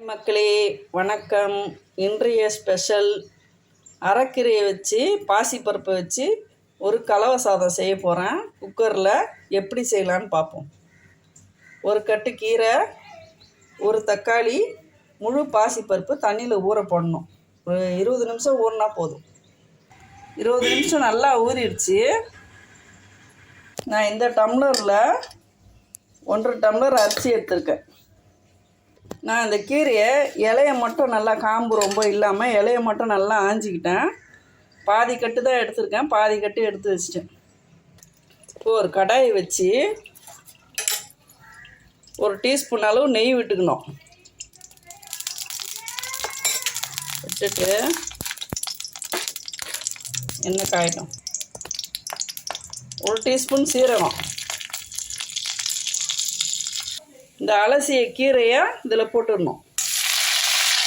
மக்களே வணக்கம். இன்றைய ஸ்பெஷல் அரைக்கீரையை வச்சு பாசிப்பருப்பை வச்சு ஒரு கலவை சாதம் செய்ய போகிறேன் குக்கரில் எப்படி செய்யலான்னு பார்ப்போம். ஒரு கட்டு கீரை ஒரு தக்காளி முழு பாசிப்பருப்பு தண்ணியில் ஊற போடணும். ஒரு இருபது நிமிஷம் ஊறினா போதும். இருபது நிமிஷம் நல்லா ஊறிடுச்சு. நான் இந்த டம்ளரில் ஒன்றரை டம்ளர் அரிசி எடுத்திருக்கேன். நான் அந்த கீரையை இலையை மட்டும் நல்லா காம்பு ரொம்ப இல்லாமல் இலையை மட்டும் நல்லா ஆஞ்சிக்கிட்டேன். பாதி கட்டு தான் எடுத்திருக்கேன். பாதி கட்டு எடுத்து வச்சிட்டேன். இப்போ ஒரு கடாயை வச்சு ஒரு டீஸ்பூன் அளவு நெய் விட்டுக்கணும். விட்டுட்டு எண்ணெய் காயட்டும். ஒரு டீஸ்பூன் சீரகம். இந்த அலசிய கீரையை இதில் போட்டுடணும்.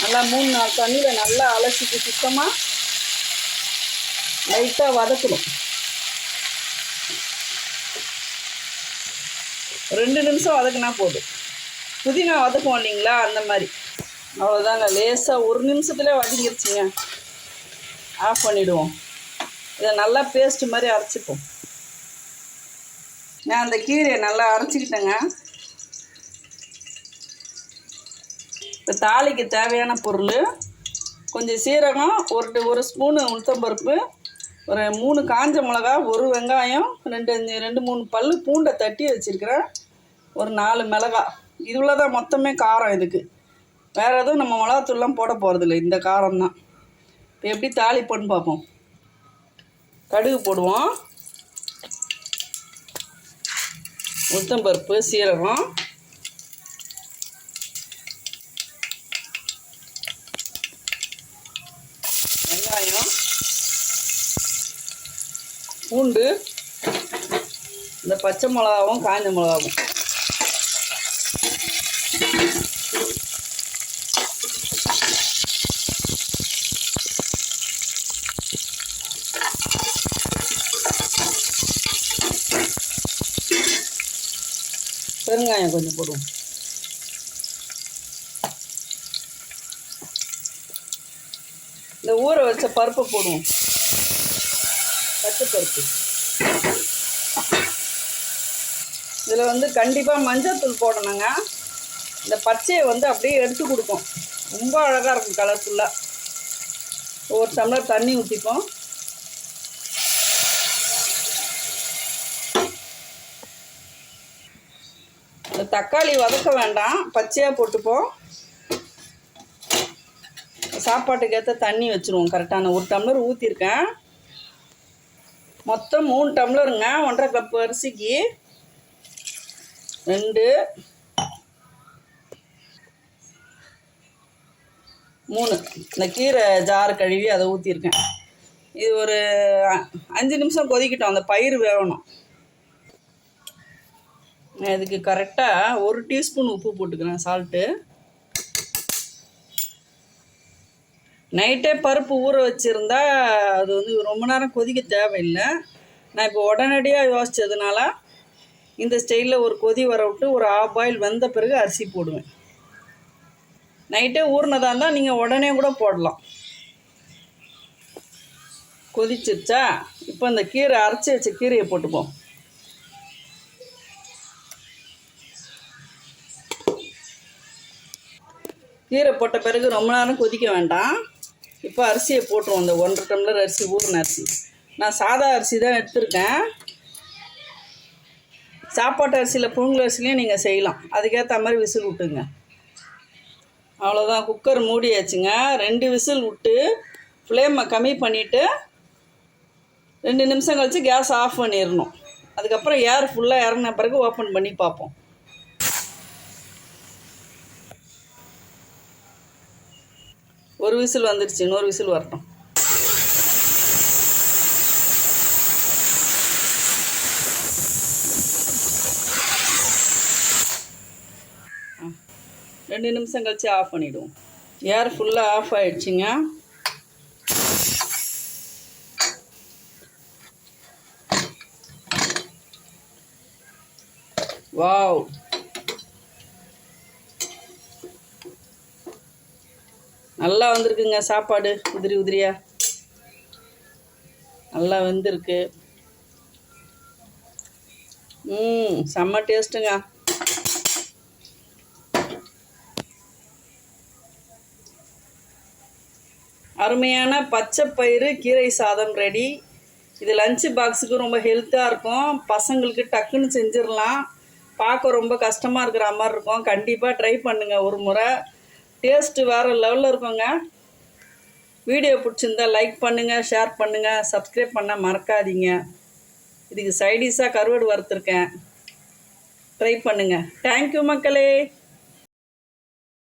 நல்லா மூணு நாள் தண்ணியில் நல்லா அலசிட்டு சுத்தமாக லைட்டாக வதக்கணும். ரெண்டு நிமிஷம் வதக்குனா போதும். புதினா வதக்குவோம் இல்லைங்களா? அந்த மாதிரி. அவ்வளோதாங்க லேசாக ஒரு நிமிஷத்துலேயே வதங்கிருச்சுங்க. ஆஃப் பண்ணிவிடுவோம் இதை நல்லா பேஸ்ட் மாதிரி அரைச்சிப்போம். நான் அந்த கீரையை நல்லா அரைச்சிக்கிட்டேங்க. இப்போ தாளிக்கு தேவையான பொருள் கொஞ்சம் சீரகம் ஒரு ஒரு ஸ்பூனு உளுத்தம்பருப்பு ஒரு மூணு காஞ்ச மிளகா ஒரு வெங்காயம் ரெண்டு ரெண்டு மூணு பல் பூண்டை தட்டி வச்சுருக்கிறேன். ஒரு நாலு மிளகா. இதுல தான் மொத்தமே காரம் இதுக்கு. வேறு எதுவும் நம்ம மிளகாத்தூள்லாம் போட போகிறதில்ல இந்த காரம் தான் இப்போ எப்படி தாளிப்போன்னு பார்ப்போம். கடுகு போடுவோம். உளுத்தம்பருப்பு சீரகம். வெங்காயம் பூண்டு இந்த பச்சை மிளகாவும் காஞ்ச மிளகாவும். பெருங்காயம் கொஞ்சம் போடுவோம். இந்த ஊற வச்ச பருப்பை போடுவோம். பச்சை பருப்பு இதில் வந்து கண்டிப்பாக மஞ்சள்தூள் போடணுங்க. இந்த பச்சையை வந்து அப்படியே எடுத்து கொடுக்கும் ரொம்ப அழகாக இருக்கும் கலர்ஃபுல்லாக ஒரு டம்ளர் தண்ணி ஊற்றிப்போம் இந்த தக்காளி வதக்க வேண்டாம். பச்சையாக போட்டுப்போம். சாப்பாட்டுக்கேற்ற தண்ணி வச்சுருவோம். கரெக்டான ஒரு டம்ளர் ஊற்றிருக்கேன் மொத்தம் மூணு டம்ளருங்க ஒன்றரை கப் அரிசிக்கு ரெண்டு மூணு. இந்த கீரை ஜார் கழுவி அதை ஊற்றிருக்கேன் இது ஒரு அஞ்சு நிமிஷம் கொதிக்கட்டும். அந்த பயிர் வேகணும். இதுக்கு கரெக்டாக ஒரு டீஸ்பூன் உப்பு போட்டுக்கிறேன் சால்ட்டு நைட்டே பருப்பு ஊற வச்சுருந்தா அது வந்து ரொம்ப நேரம் கொதிக்க தேவையில்லை. நான் இப்போ உடனடியாக யோசித்ததுனால இந்த ஸ்டைலில் ஒரு கொதி வர விட்டு ஒரு ஆஃப் பாயில் வெந்த பிறகு அரிசி போடுவேன். நைட்டே ஊறினதா இருந்தால் நீங்கள் உடனே கூட போடலாம். கொதிச்சிருச்சா? இப்போ இந்த கீரை அரைச்சி வச்ச கீரையை போட்டுப்போம். கீரை போட்ட பிறகு ரொம்ப நேரம் கொதிக்க வேண்டாம். இப்போ அரிசியை போட்டுருவோம். இந்த ஒன்றரை டம்ளர் அரிசி ஊறின அரிசி. நான் சாதா அரிசி தான் எடுத்திருக்கேன். சாப்பாட்டு அரிசியில் புழுங்கல் அரிசிலையும் நீங்கள் செய்யலாம். அதுக்கேற்ற மாதிரி விசில் விட்டுங்க. அவ்வளோதான் குக்கர் மூடியாச்சுங்க. ரெண்டு விசில் விட்டு ஃப்ளேமை கம்மி பண்ணிவிட்டு ரெண்டு நிமிஷம் கழித்து கேஸ் ஆஃப் பண்ணிடணும். அதுக்கப்புறம் ஏர் ஃபுல்லாக இறங்கின பிறகு ஓப்பன் பண்ணி பார்ப்போம். ஒரு விசில் வந்துடுச்சு இன்னொரு விசில் வரட்டும். ரெண்டு நிமிஷம் கழிச்சு ஆஃப் பண்ணிவிடுவோம் ஏர் ஃபுல்லாக ஆஃப் ஆகிடுச்சிங்க வாவ் நல்லா வந்திருக்குங்க சாப்பாடு. உதிரி உதிரியா. நல்லா வெந்திருக்கு. ம் செம்ம டேஸ்ட்டுங்க. அருமையான பச்சை பயிறு கீரை சாதம் ரெடி இது லஞ்சு பாக்ஸுக்கு ரொம்ப ஹெல்த்தாக இருக்கும். பசங்களுக்கு டக்குன்னு செஞ்சிடலாம். பார்க்க ரொம்ப கஷ்டமாக இருக்கிற மாதிரி இருக்கும். கண்டிப்பாக ட்ரை பண்ணுங்கள் ஒரு முறை. டேஸ்ட்டு வேறு லெவலில் இருக்குங்க. வீடியோ பிடிச்சிருந்தா லைக் பண்ணுங்கள் ஷேர் பண்ணுங்கள் சப்ஸ்கிரைப் பண்ண மறக்காதீங்க. இதுக்கு சைடிஷாக கருவாடு வறுத்துருக்கேன். ட்ரை பண்ணுங்கள் தேங்க்யூ மக்களே.